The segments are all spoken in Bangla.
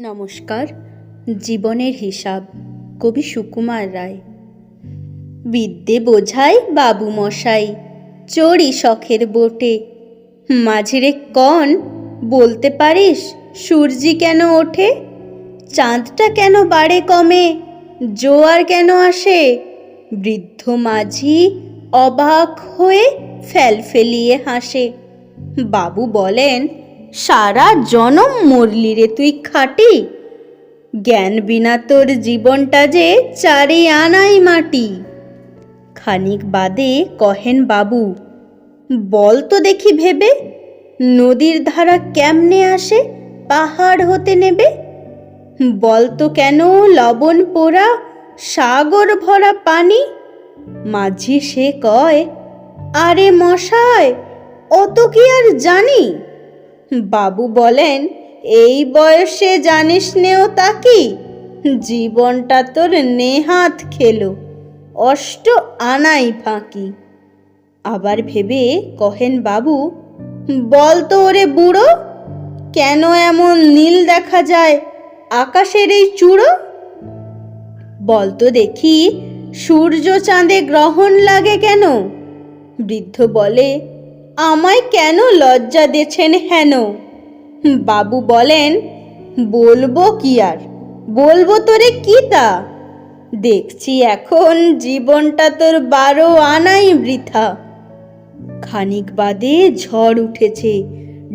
নমস্কার। জীবনের হিসাব, কবি সুকুমার রায়। বিদ্যে বোঝাই বাবু মশাই, চড়ি শখের বোটে। মাঝিরে কন, বলতে পারিস সূর্যি কেন ওঠে? চাঁদটা কেন বাড়ে কমে? জোয়ার কেন আসে? বৃদ্ধ মাঝি অবাক হয়ে ফেলফেলিয়ে হাসে। বাবু বলেন সারা জনম মরলি রে তুই খাটি। জ্ঞান বিনা তোর জীবনটা যে চারি আনাই মাটি। খানিক বাদে কহেন বাবু, বল তো দেখি ভেবে, নদীর ধারা কেমনে আসে, পাহাড় হতে নেবে? বল তো কেন লবণ পোড়া, সাগর ভরা পানি? মাঝি সে কয়, আরে মশায়, অত কি আর জানি? বাবু বলেন, এই বয়সে জানিস নেও তা কি? জীবনটা তোর নেহাত খেলো, অষ্ট আনাই ফাঁকি। আবার ভেবে কহেন বাবু, বল তো ওরে বুড়ো, কেন এমন নীল দেখা যায় আকাশের এই চূড়ো? বল তো দেখি, সূর্য চাঁদে গ্রহণ লাগে কেন? বৃদ্ধ বলে আমায় কেন লজ্জা দিয়েছেন হেন? বাবু বলেন, বলব কি আর? বলব তোরে কি তা? দেখছি এখন জীবনটা তোর বারো আনাই বৃথা। খানিক বাদে ঝড় উঠেছে,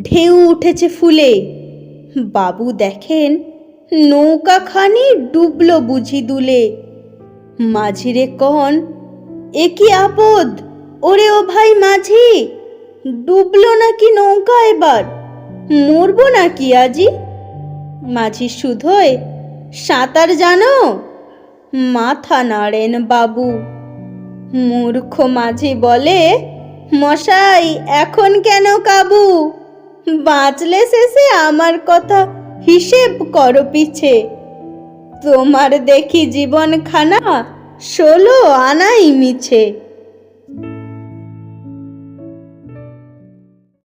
ঢেউ উঠেছে ফুলে। বাবু দেখেন, নৌকাখানি ডুবলো বুঝি দুলে। মাঝিরে কন, এ কি আপদ? ওরে ও ভাই মাঝি! ডুবলো নাকি নৌকা এবার? মরবো নাকি আজি? মাঝি শুধোয় সাঁতার জানো? মাথা নাড়েন বাবু। মূর্খ মাঝি বলে, মশাই, এখন কেন কাবু? বাঁচলে শেষে আমার কথা হিসেব করো পিছে। তোমার দেখি জীবন খানা ষোলো আনাই মিছে।